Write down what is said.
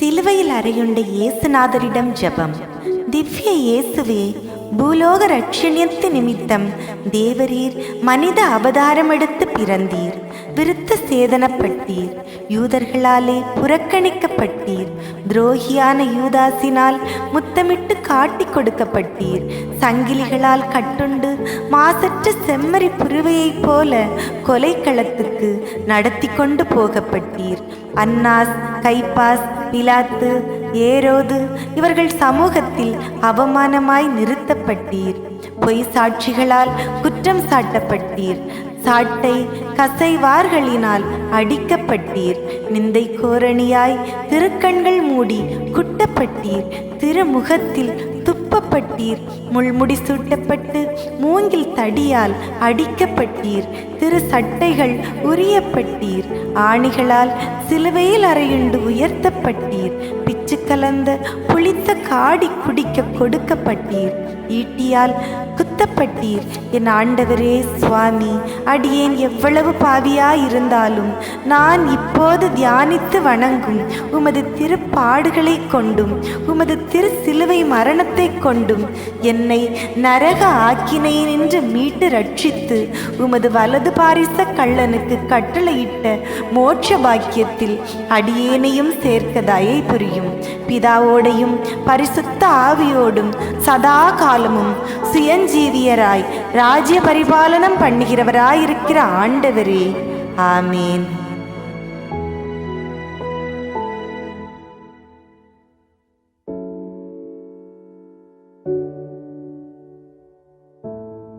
சிலுவையில் அறையுண்ட இயேசுநாதரிடம் ஜெபம். திவ்ய இயேசுவே பூலோக ரட்சணியத்து நிமித்தம் தேவரீர் மனித அவதாரமெடுத்து பிறந்தீர். விருத்த சேதனப்பட்டீர். யூதர்களாலே புறக்கணிக்கப்பட்டீர். துரோகியான யூதாசினால் முத்தமிட்டு காட்டி கொடுக்கப்பட்டீர். சங்கிலிகளால் கட்டுண்டு மாசற்ற செம்மறி புருவையைப் போல கொலைக்களத்துக்கு நடத்தி கொண்டு போகப்பட்டீர். அன்னாஸ் கைப்பாஸ் பிலாத்து ஏரோது இவர்கள் சமூகத்தில் அவமானமாய் நிறுத்தப்பட்டீர். பொய் சாட்சிகளால் குற்றம் சாட்டப்பட்டீர். சாட்டை கசைவார்களினால் அடிக்கப்பட்டீர். நிந்தை கோரணியாய் திருக்கண்கள் மூடி குட்டப்பட்டீர். திருமுகத்தில் துப்பப்பட்டீர். முள்முடி சூட்டப்பட்டு மூங்கில் தடியால் அடிக்கப்பட்டீர். திரு சட்டைகள் உரியப்பட்டீர். ஆணிகளால் சிலுவையில் அறையுண்டு உயர்த்தப்பட்டீர். கலந்த புளித்த காடி குடிக்க கொடுக்கப்பட்டீர். ஈட்டியால் குத்தப்பட்டீர். என் ஆண்டவரே சுவாமி அடியேன் எவ்வளவு பாவியாயிருந்தாலும் நான் இப்போது தியானித்து வணங்கும் உமது திருப்பாடுகளை கொண்டும் உமது திரு சிலுவை மரணத்தை கொண்டும் என்னை நரக ஆக்கினையினின்று மீட்டு ரட்சித்து உமது வலது பாரிச கள்ளனுக்கு கட்டளையிட்ட மோட்ச பாக்கியத்தில் அடியேனையும் சேர்க்க தயை புரியும். பிதாவோடையும் பரிசுத்த ஆவியோடும் சதா காலமும் சுயஞ்சீவியராய் ராஜ்ய பரிபாலனம் பண்ணுகிறவராயிருக்கிற ஆண்டவரே ஆமீன்